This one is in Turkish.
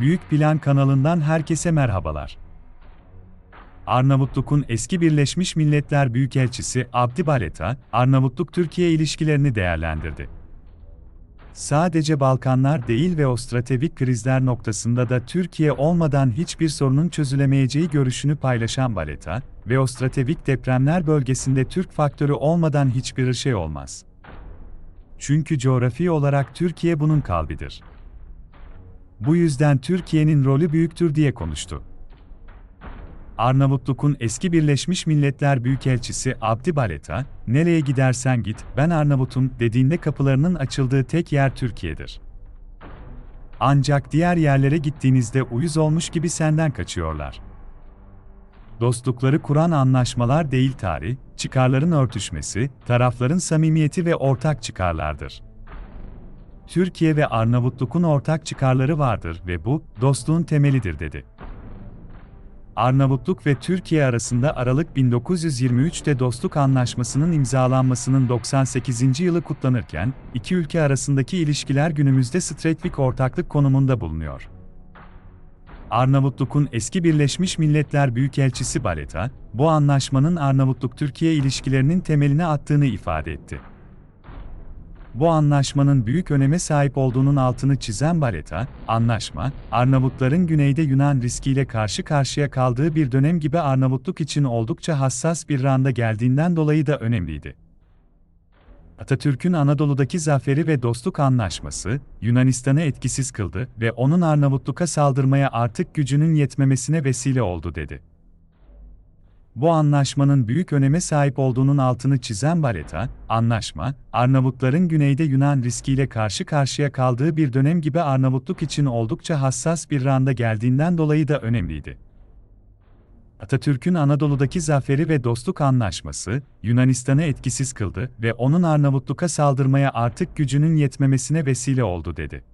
Büyük Plan kanalından herkese merhabalar. Arnavutluk'un eski Birleşmiş Milletler Büyükelçisi Abdi Baleta, Arnavutluk-Türkiye ilişkilerini değerlendirdi. Sadece Balkanlar değil ve o stratejik krizler noktasında da Türkiye olmadan hiçbir sorunun çözülemeyeceği görüşünü paylaşan Baleta, ve o stratejik depremler bölgesinde Türk faktörü olmadan hiçbir şey olmaz. Çünkü coğrafi olarak Türkiye bunun kalbidir. Bu yüzden Türkiye'nin rolü büyüktür diye konuştu. Arnavutluk'un eski Birleşmiş Milletler Büyükelçisi Abdi Baleta, "Nereye gidersen git, ben Arnavut'um." dediğinde kapılarının açıldığı tek yer Türkiye'dir. Ancak diğer yerlere gittiğinizde uyuz olmuş gibi senden kaçıyorlar. Dostlukları kuran anlaşmalar değil tarih, çıkarların örtüşmesi, tarafların samimiyeti ve ortak çıkarlardır. Türkiye ve Arnavutluk'un ortak çıkarları vardır ve bu, dostluğun temelidir dedi. Arnavutluk ve Türkiye arasında Aralık 1923'te Dostluk Anlaşması'nın imzalanmasının 98. yılı kutlanırken, iki ülke arasındaki ilişkiler günümüzde stratejik ortaklık konumunda bulunuyor. Arnavutluk'un eski Birleşmiş Milletler Büyükelçisi Baleta, bu anlaşmanın Arnavutluk-Türkiye ilişkilerinin temelini attığını ifade etti. Bu anlaşmanın büyük öneme sahip olduğunun altını çizen Baleta, anlaşma, Arnavutların güneyde Yunan riskiyle karşı karşıya kaldığı bir dönem gibi Arnavutluk için oldukça hassas bir randa geldiğinden dolayı da önemliydi. Atatürk'ün Anadolu'daki zaferi ve dostluk anlaşması, Yunanistan'ı etkisiz kıldı ve onun Arnavutluk'a saldırmaya artık gücünün yetmemesine vesile oldu dedi. Bu anlaşmanın büyük öneme sahip olduğunun altını çizen Baleta, anlaşma, Arnavutların güneyde Yunan riskiyle karşı karşıya kaldığı bir dönem gibi Arnavutluk için oldukça hassas bir randa geldiğinden dolayı da önemliydi. Atatürk'ün Anadolu'daki zaferi ve dostluk anlaşması, Yunanistan'ı etkisiz kıldı ve onun Arnavutluk'a saldırmaya artık gücünün yetmemesine vesile oldu dedi.